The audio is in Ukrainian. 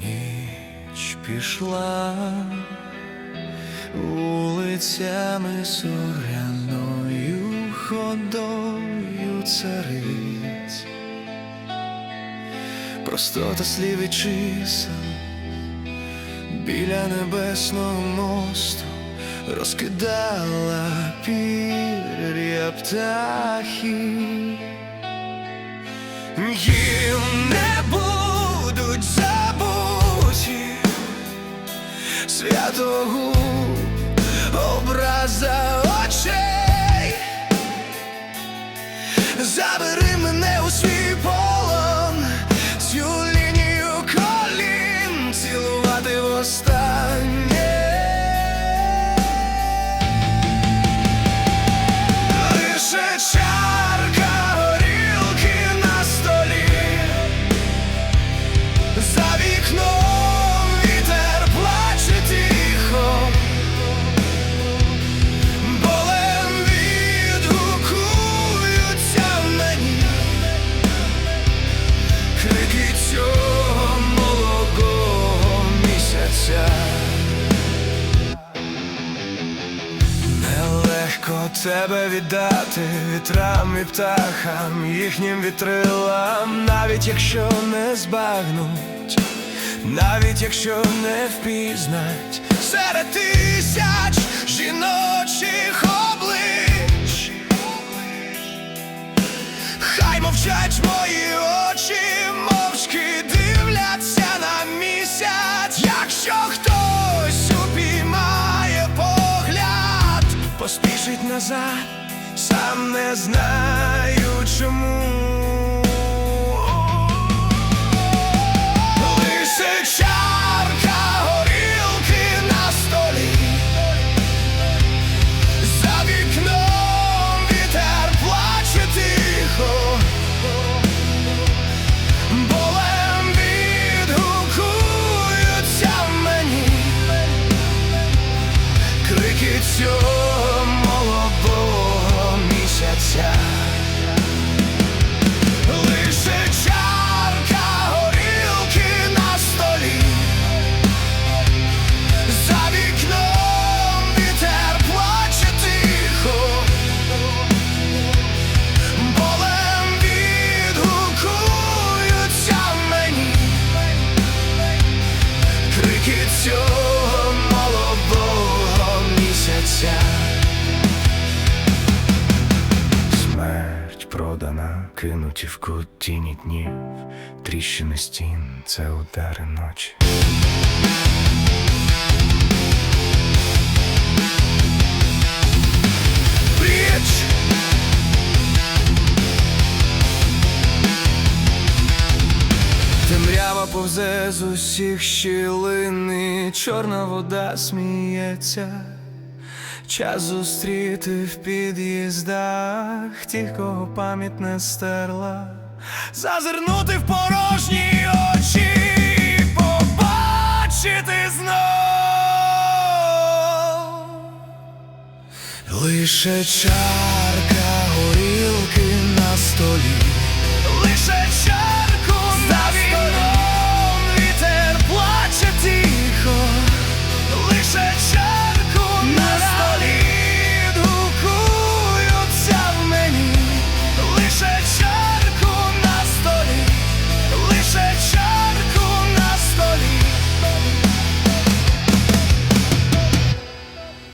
Ніч пішла вулицями соряною ходою цариць, простота слів і чисел біля небесного мосту розкидала пір'я птахів. Не святого образа очей. Забери мене у свій полон, цю лінію колін цілувати востаннє. Тебе віддати вітрам і птахам, їхнім вітрилам, навіть якщо не збагнуть, навіть якщо не впізнать серед тисяч жіночих облич. Хай мовчать мої очі, мовчки дивляться на місяць, якщо хтось погляд, поспішить назад, сам не знаю чому. Лише чарка горілки на столі. За вікном вітер плаче тихо, болем відгукуються мені крики цього time кут тіні днів, тріщини стін, це удари ночі. Річ! Темрява повзе з усіх щілини, чорна вода сміється. Час зустріти в під'їздах тих, кого пам'ять не стерла, зазирнути в порожні очі, побачити знов. Лише столі.